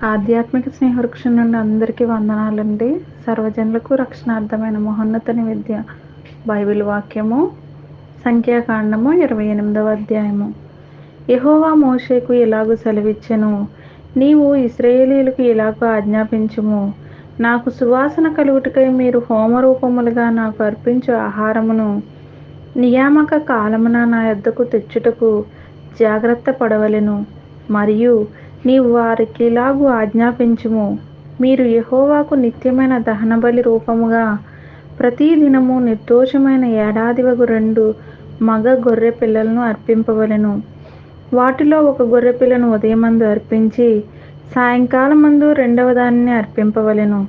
ఆధ్యాత్మిక స్నేహవృక్షం నుండి అందరికీ వందనాలండి. సర్వజనులకు రక్షణార్థమైన మహోన్నతని విద్య బైబిల్ వాక్యము సంఖ్యాకాండము ఇరవై ఎనిమిదవ అధ్యాయము. యహోవా మోషేకు ఇలాగూ సెలవిచ్చెను? నీవు ఇస్రాయేలీలకు ఇలాగూ ఆజ్ఞాపించుము? నాకు సువాసన కలుగుటకై మీరు హోమరూపములుగా నాకు అర్పించు ఆహారమును నియామక కాలమున నా యొద్దకు తెచ్చుటకు జాగ్రత్త పడవలెను. మరియు నీవు వారికి ఇలాగూ ఆజ్ఞాపించుము. మీరు యహోవాకు నిత్యమైన దహనబలి రూపముగా ప్రతి దినము నిర్దోషమైన ఏడాది వగు రెండు మగ గొర్రె పిల్లలను అర్పింపవలెను. వాటిలో ఒక గొర్రె పిల్లను ఉదయమందు అర్పించి సాయంకాలమందు రెండవ దానిని అర్పింపవలెను.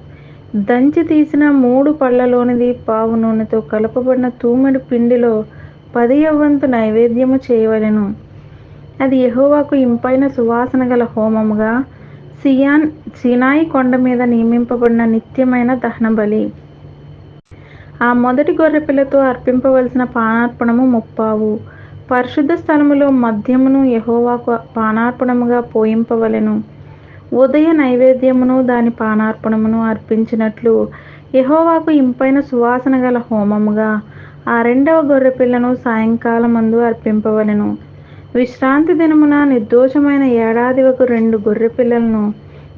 దంచి తీసిన మూడు పళ్ళలోనిది పావు నూనెతో కలపబడిన తూమెడు పిండిలో పది వంతు నైవేద్యము చేయవలెను. అది యహోవాకు ఇంపైన సువాసన గల హోమముగా సియాన్ సినాయి కొండ మీద నియమింపబడిన నిత్యమైన దహన బలి. ఆ మొదటి గొర్రెపిల్లతో అర్పింపవలసిన పానార్పణము ముప్పావు. పరిశుద్ధ స్థలములో మద్యమును యహోవాకు పానార్పణముగా పోయింపవలెను. ఉదయ నైవేద్యమును దాని పానార్పణమును అర్పించినట్లు యహోవాకు ఇంపైన సువాసన గల హోమముగా ఆ రెండవ గొర్రెపిల్లను సాయంకాలం అందు అర్పింపవలెను. విశ్రాంతి దినమున నిర్దోషమైన ఏడాది ఒక రెండు గొర్రె పిల్లలను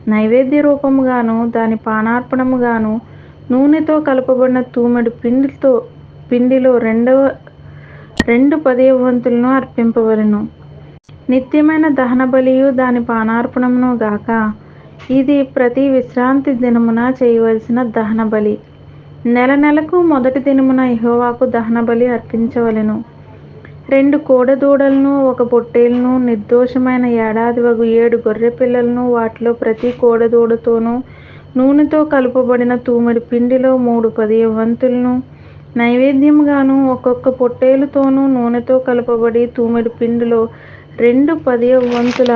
నైవేద్య రూపముగాను దాని పానార్పణముగాను నూనెతో కలపబడిన తూమెడు పిండితో పిండిలో రెండవ రెండు పదే వంతులను అర్పింపవలను. నిత్యమైన దహన బలియు దాని పానార్పణమును గాక ఇది ప్రతి విశ్రాంతి దినమున చేయవలసిన దహన బలి నెల నెలకు మొదటి దినమున ఇహోవాకు దహన బలి అర్పించవలెను. రెండు కోడదూడలను ఒక పొట్టేలును నిర్దోషమైన ఏడాది వగు ఏడు గొర్రె పిల్లలను వాటిలో ప్రతి కోడదూడతోనూ నూనెతో కలుపబడిన తూమెడి పిండిలో మూడు పది వంతులను నైవేద్యంగాను ఒక్కొక్క పొట్టేలుతోనూ నూనెతో కలపబడి తూమెడి పిండిలో రెండు పది వంతుల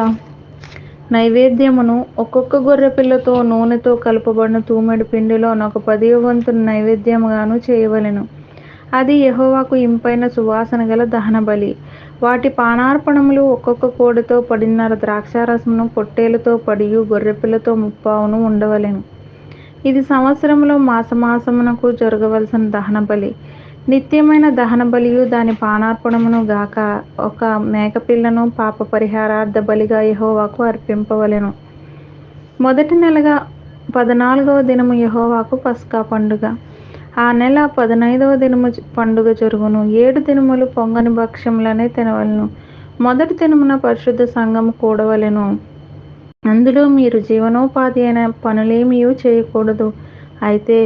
నైవేద్యమును ఒక్కొక్క గొర్రె పిల్లతో నూనెతో కలపబడిన తూమెడి పిండిలో ఒక పది వంతుల నైవేద్యముగాను చేయవలెను. అది యహోవాకు ఇంపైన సువాసన గల దహన బలి వాటి పానార్పణములు ఒక్కొక్క కోడితో పడిన్నర ద్రాక్షారసమును పొట్టేలతో పడియు గొర్రెపిల్లతో ముప్పావును ఉండవలెను. ఇది సంవత్సరంలో మాసమాసమునకు జరగవలసిన దహన బలి నిత్యమైన దహన బలియు దాని పానార్పణమును గాక ఒక మేకపిల్లను పాప పరిహారార్థ బలిగా యహోవాకు అర్పింపవలెను. మొదటి నెలగా పద్నాలుగవ దినము యహోవాకు పస్కా పండుగ. ఆ నెల పదనైదవ దినము పండుగ జరుగును. ఏడు దినములు పొంగని భక్ష్యములనే తినవలను. మొదటి దినమున పరిశుద్ధ సంఘము కూడవలెను. అందులో మీరు జీవనోపాధి అయిన పనులేమీ చేయకూడదు. అయితే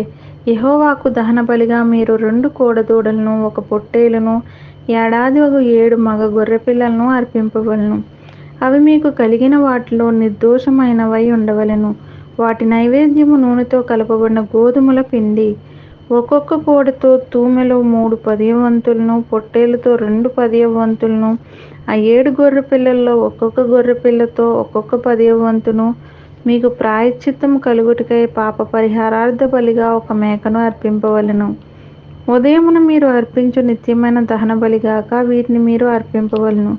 యహోవాకు దహన బలిగా మీరు రెండు కోడదూడలను ఒక పొట్టేలను ఏడాది ఒక ఏడు మగ గొర్రె పిల్లలను అర్పింపవలను. అవి మీకు కలిగిన వాటిలో నిర్దోషమైనవై ఉండవలెను. వాటి నైవేద్యము నూనెతో కలపబడిన గోధుమల పిండి ఒక్కొక్క కోడితో తూమెలో మూడు పదియ వంతులను పొట్టేలతో రెండు పదియ వంతులను ఆ ఏడు గొర్రె పిల్లల్లో ఒక్కొక్క గొర్రె పిల్లతో ఒక్కొక్క పదియ వంతును మీకు ప్రాయశ్చిత్తం కలుగుటికై పాప పరిహారార్థ బలిగా ఒక మేకను అర్పింపవలను. ఉదయమున మీరు అర్పించు నిత్యమైన దహన బలిగాక వీటిని మీరు అర్పింపవలను.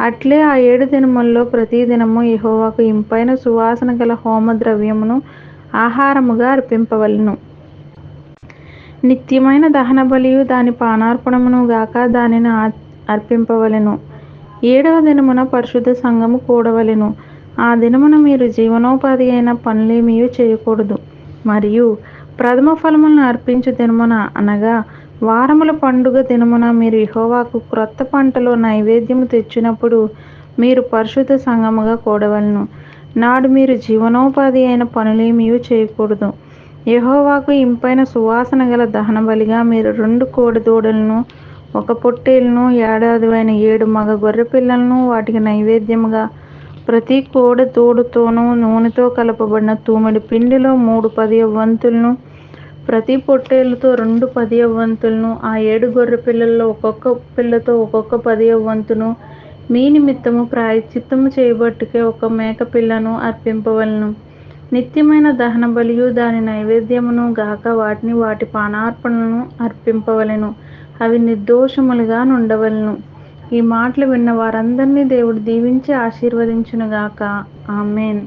అట్లే ఆ ఏడు దినముల్లో ప్రతి దినము యహోవాకు ఇంపైన సువాసన గల హోమ ద్రవ్యమును ఆహారముగా అర్పింపవలను. నిత్యమైన దహన బలియు దాని పానార్పణమును గాక దానిని అర్పింపవలెను. ఏడవ దినమున పరిశుద్ధ సంఘము కూడవలెను. ఆ దినమున మీరు జీవనోపాధి అయిన పనులేమీ చేయకూడదు. మరియు ప్రథమ ఫలములను అర్పించు దినమున అనగా వారముల పండుగ దినమున మీరు ఇహోవాకు క్రొత్త పంటలో నైవేద్యము తెచ్చినప్పుడు మీరు పరిశుద్ధ సంఘముగా కూడవలను. నాడు మీరు జీవనోపాధి అయిన పనులేమీ చేయకూడదు. యహోవాకు ఇంపైన సువాసన గల దహన బలిగా మీరు రెండు కోడి దూడలను ఒక పొట్టేలను ఏడాదివైన ఏడు మగ గొర్రె పిల్లలను వాటికి నైవేద్యముగా ప్రతి కోడ తోడుతోనూ నూనెతో కలపబడిన తూమెడి పిండిలో మూడు పది వంతులను ప్రతి పొట్టేళ్ళతో రెండు పది వంతులను ఆ ఏడు గొర్రె పిల్లల్లో ఒక్కొక్క పిల్లతో ఒక్కొక్క పది వంతును మీ నిమిత్తము ప్రాయశ్చిత్తము చేయబట్టుకే ఒక మేక పిల్లను అర్పింపవలను. నిత్యమైన దహన బలియు దాని నైవేద్యమును గాక వాటిని వాటి పానార్పణను అర్పింపవలెను. అవి నిర్దోషములుగా నుండవలను. ఈ మాటలు విన్న వారందరినీ దేవుడు దీవించి ఆశీర్వదించునుగాక. ఆమెన్.